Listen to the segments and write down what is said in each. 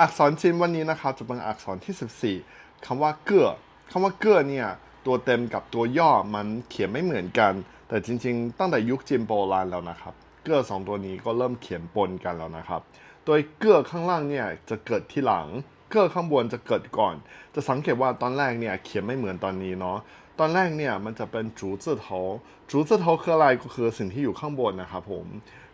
อักษรจีนวันนี้นะครับจะเป็นอักษรที่ 14 คำว่าเกื้อคำว่าเกื้อเนี่ยตัวเต็มกับตัวย่อมันเขียนไม่เหมือนกัน แต่จริงๆ ตั้งแต่ยุคจีนโบราณแล้วนะครับ เกื้อสองตัวนี้ก็เริ่มเขียนปนกันแล้วนะครับ โดยเกื้อข้างล่างเนี่ยจะเกิดที่หลัง เกื้อข้างบนจะเกิดก่อน จะสังเกตว่าตอนแรกเนี่ยเขียนไม่เหมือนตอนนี้เนาะ ตอนแรกเนี่ยมันจะเป็นจูจื่อโถจูจื่อโถคืออะไรก็คือสิ่งที่อยู่ข้างบนนะครับผม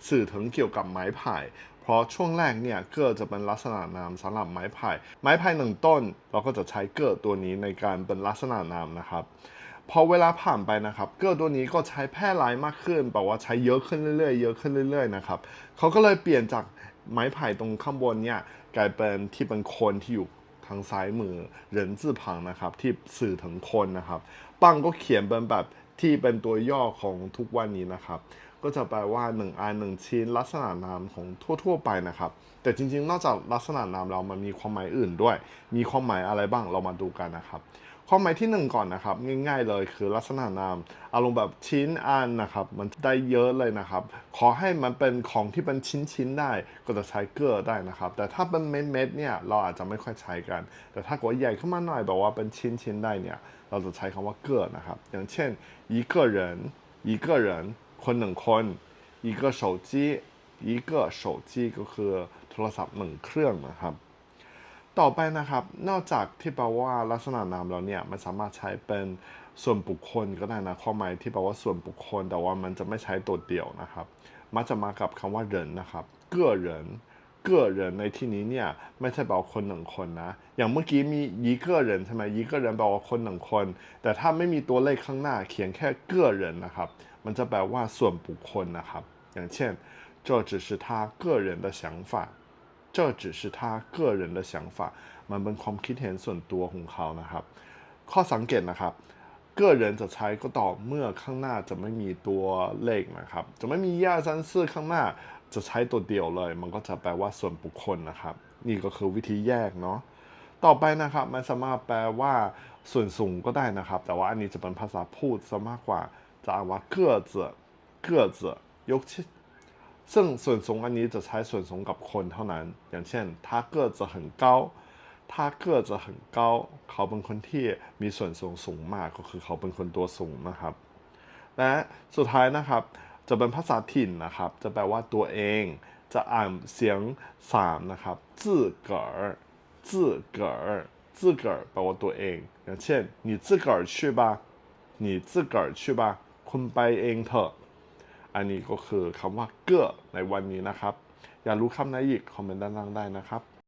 สื่อถึงเกี่ยวกับไม้ไผ่เพราะช่วงแรกเนี่ยเก้อจะเป็นลักษณะนามสำหรับไม้ไผ่ ไม้ไผ่หนึ่งต้น เราก็จะใช้เก้อตัวนี้ในการเป็นลักษณะนามนะครับพอเวลาผ่านไปนะครับ เกอร์ตัวนี้ก็ใช้แพร่หลายมากขึ้นแปลว่าใช้เยอะขึ้นเรื่อยๆ เยอะขึ้นเรื่อยๆนะครับเขาก็เลยเปลี่ยนจากไม้ไผ่ตรงข้างบนเนี่ยกลายเป็นที่เป็นคนที่อยู่ทางซ้ายมือเหรินจื่อผังนะครับ ที่สื่อถึงคนนะครับ ปังก็เขียนเป็นแบบที่เป็นตัวย่อของทุกวันนี้นะครับ ก็จะแปลว่าหนึ่งอันหนึ่งชิ้นลักษณะนามของทั่ว ๆ ไปนะครับ แต่จริงๆ นอกจากลักษณะนามเรามันมีความหมายอื่นด้วย มีความหมายอะไรบ้างเรามาดูกันนะครับ ความหมายที่หนึ่งก่อนนะครับ ง่ายๆเลยคือลักษณะนามอารมณ์แบบชิ้นอันนะครับ มันได้เยอะเลยนะครับ ขอให้มันเป็นของที่เป็นชิ้นๆได้ ก็จะใช้เกลือได้นะครับ แต่ถ้าเป็นเม็ดๆเนี่ยเราอาจจะไม่ค่อยใช้กัน แต่ถ้าเกิดใหญ่ขึ้นมาหน่อยแบบว่าเป็นชิ้นๆได้เนี่ยเราจะใช้คำว่าเกลือนะครับ อย่างเช่น一个人一个人 คนหนึ่งคนอีกเกอร์โฉจี้อีกเกอร์โฉจี้ก็คือโทรศัพท์หนึ่งเครื่องนะครับ ต่อไปนะครับ นอกจากที่แปลว่าลักษณะนามแล้วเนี่ยมันสามารถใช้เป็นส่วนบุคคลก็ได้นะข้อหมายที่แปลว่าส่วนบุคคล แต่ว่ามันจะไม่ใช้ตัวเดียวนะครับ มันจะมากับคำว่าเหรินนะครับ เกื้อเรน เก้อเหรินในที่นี้เนี่ยไม่ใช่แปลว่าคนหนึ่งคนนะ อย่างเมื่อกี้มียีเก้อเหรินใช่ไหมยีเก้อเหรินแปลว่าคนหนึ่งคน แต่ถ้าไม่มีตัวเลขข้างหน้าเขียนแค่เก้อเหรินนะครับ มันจะแปลว่าส่วนบุคคลนะครับ อย่างเช่น这只是他个人的想法这只是他个人的想法มันเป็นความคิดเห็นส่วนตัวของเขานะครับ ข้อสังเกตนะครับ เ个人จะใช้ก็ต่อเมื่อข้างหน้าจะไม่มีตัวเลขนะครับ จะไม่มีย่าซันซื่อข้างหน้า จะใช้ตัวเดียวเลย มันก็จะแปลว่าส่วนบุคคลนะครับ นี่ก็คือวิธีแยกเนาะ ต่อไปนะครับ มันสามารถแปลว่าส่วนสูงก็ได้นะครับ แต่ว่าอันนี้จะเป็นภาษาพูดซะมากกว่า จะอ่านว่าเกื้อเจือเกื้อเจือยกชื่อ ซึ่งส่วนสูงอันนี้จะใช้ส่วนสูงกับคนเท่านั้น อย่างเช่น他个子很高他个子很高เขาเป็นคนที่มีส่วนสูงสูงมากก็คือเขาเป็นคนตัวสูงนะครับ และสุดท้ายนะครับ จะเป็นภาษาถิ่นนะครับ จะแปลว่าตัวเอง จะอ่านเสียงสามนะครับ自个儿自个儿自个儿แปลว่าตัวเอง อย่างเช่น你自个儿去吧你自个儿去吧คุณไปเองเถอะ อันนี้ก็คือคำว่าเก้อในวันนี้นะครับ อยากรู้คำไหนอีกคอมเมนต์ด้านล่างได้นะครับ